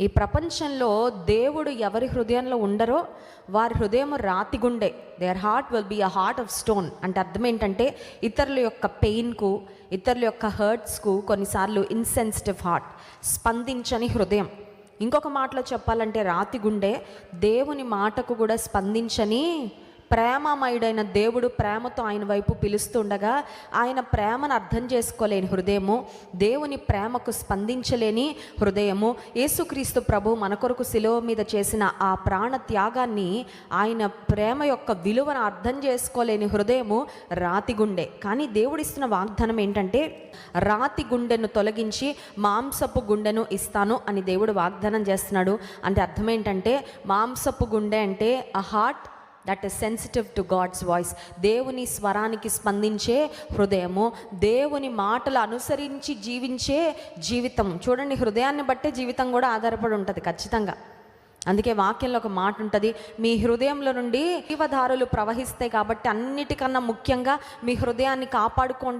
ఈ ప్రపంచంలో దేవుడు ఎవరి హృదయంలో ఉండరో వారి హృదయం రాతి గుండె their heart will be a heart of stone అంటే అర్థం ఏంటంటే ఇతరుల యొక్క పెయిన్కు ఇతరుల యొక్క హర్ట్స్కు కొన్నిసార్లు ఇన్సెన్సిటివ్ హార్ట్ స్పందించని హృదయం. ఇంకొక మాటలో చెప్పాలంటే రాతి గుండె దేవుని మాటకు కూడా స్పందించని ప్రేమమయుడైన దేవుడు ప్రేమతో ఆయన వైపు పిలుస్తుండగా ఆయన ప్రేమను అర్థం చేసుకోలేని హృదయము దేవుని ప్రేమకు స్పందించలేని హృదయము. యేసుక్రీస్తు ప్రభు మన కొరకు శిలువ మీద చేసిన ఆ ప్రాణ త్యాగాన్ని ఆయన ప్రేమ యొక్క విలువను అర్థం చేసుకోలేని హృదయము రాతి గుండె. కానీ దేవుడిస్తున్న వాగ్దానం ఏంటంటే రాతి గుండెను తొలగించి మాంసపు గుండెను ఇస్తాను అని దేవుడు వాగ్దానం చేస్తున్నాడు. అంటే అర్థం ఏంటంటే మాంసపు గుండె అంటే a heart that is sensitive to God's voice దేవుని స్వరానికి స్పందించే హృదయము దేవుని మాటలు అనుసరించి జీవించే జీవితం. చూడండి హృదయాన్ని బట్టే జీవితం కూడా ఆధారపడి ఉంటుంది ఖచ్చితంగా. అందుకే వాక్యంలో ఒక మాట ఉంటుంది మీ హృదయంలో నుండి జీవధారులు ప్రవహిస్తాయి కాబట్టి అన్నిటికన్నా ముఖ్యంగా మీ హృదయాన్ని కాపాడుకోండి